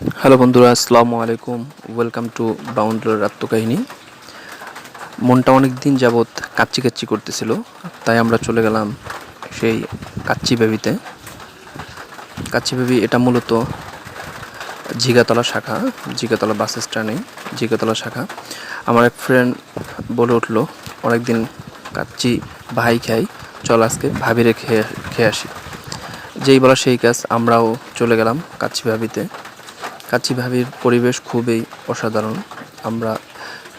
Hello বন্ধুরা, আসসালামু আলাইকুম। ওয়েলকাম টু বাউন্ডার আত্মকাহিনী মনটা অনেক দিন যাবৎ কাচ্চি কাচ্চি করতেছিল, তাই আমরা চলে গেলাম সেই কাচ্চি বেবিতে। কাচ্চি বেবি এটা মূলত জিগাতলা শাখা, জিগাতলা বাস স্ট্যান্ডে, জিগাতলা শাখা। আমার এক ফ্রেন্ড বলে উঠল, অনেকদিন কাচ্চি ভাই খাই, চল আজকে ভাবিরে খেয়ে খেয়ে আসি। যেই বলা সেই কাজ, আমরাও চলে গেলাম কাচ্চি ভাবিতে। কাচ্চি ভাবির পরিবেশ খুবই অসাধারণ। আমরা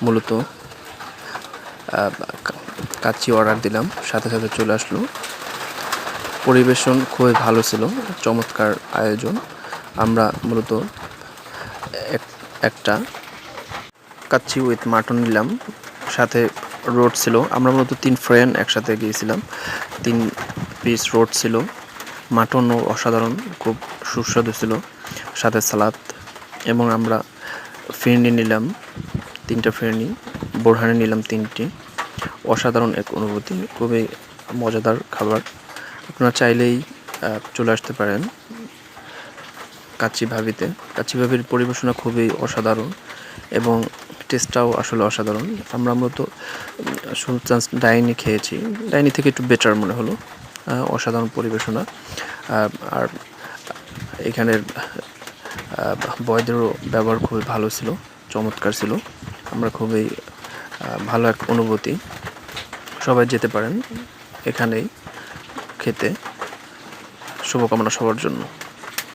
মূলত আহ, কা- কাচ্চি অর্ডার দিলাম সাথে সাথে চলে আসলো। পরিবেশন খুবই ভালো ছিল চমৎকার আয়োজন। আমরা মূলত এক- একটা কাচ্চি উইথ মাটন নিলাম সাথে রোড ছিল। আমরা মূলত তিন ফ্রেন্ড একসাথে গিয়েছিলাম। তিন পিস রোড ছিল। মাটনও অসাধারণ খুব সুস্বাদু ছিল। সাথে সালাদ এবং আমরা ফিরনি নিলাম, তিনটা ফিরনি, বোরহানি নিলাম তিনটি। অসাধারণ এক অনুভূতি, খুবই মজাদার খাবার। আপনারা চাইলেই চলে আসতে পারেন কাচ্চি ভাবিতে কাচ্চি ভাবির পরিবেশনা খুবই অসাধারণ এবং টেস্টটাও আসলে অসাধারণ। আমরা মূলত সুলতান ডাইনি খেয়েছি। ডাইনি থেকে একটু বেটার মনে হলো। অসাধারণ পরিবেশনা। আর এখানের বয়দেরও ব্যবহার খুবই ভালো ছিল, চমৎকার ছিল। আমরা খুবই ভালো এক অনুভূতি। সবাই যেতে পারেন এখানেই খেতে। শুভকামনা সবার জন্য।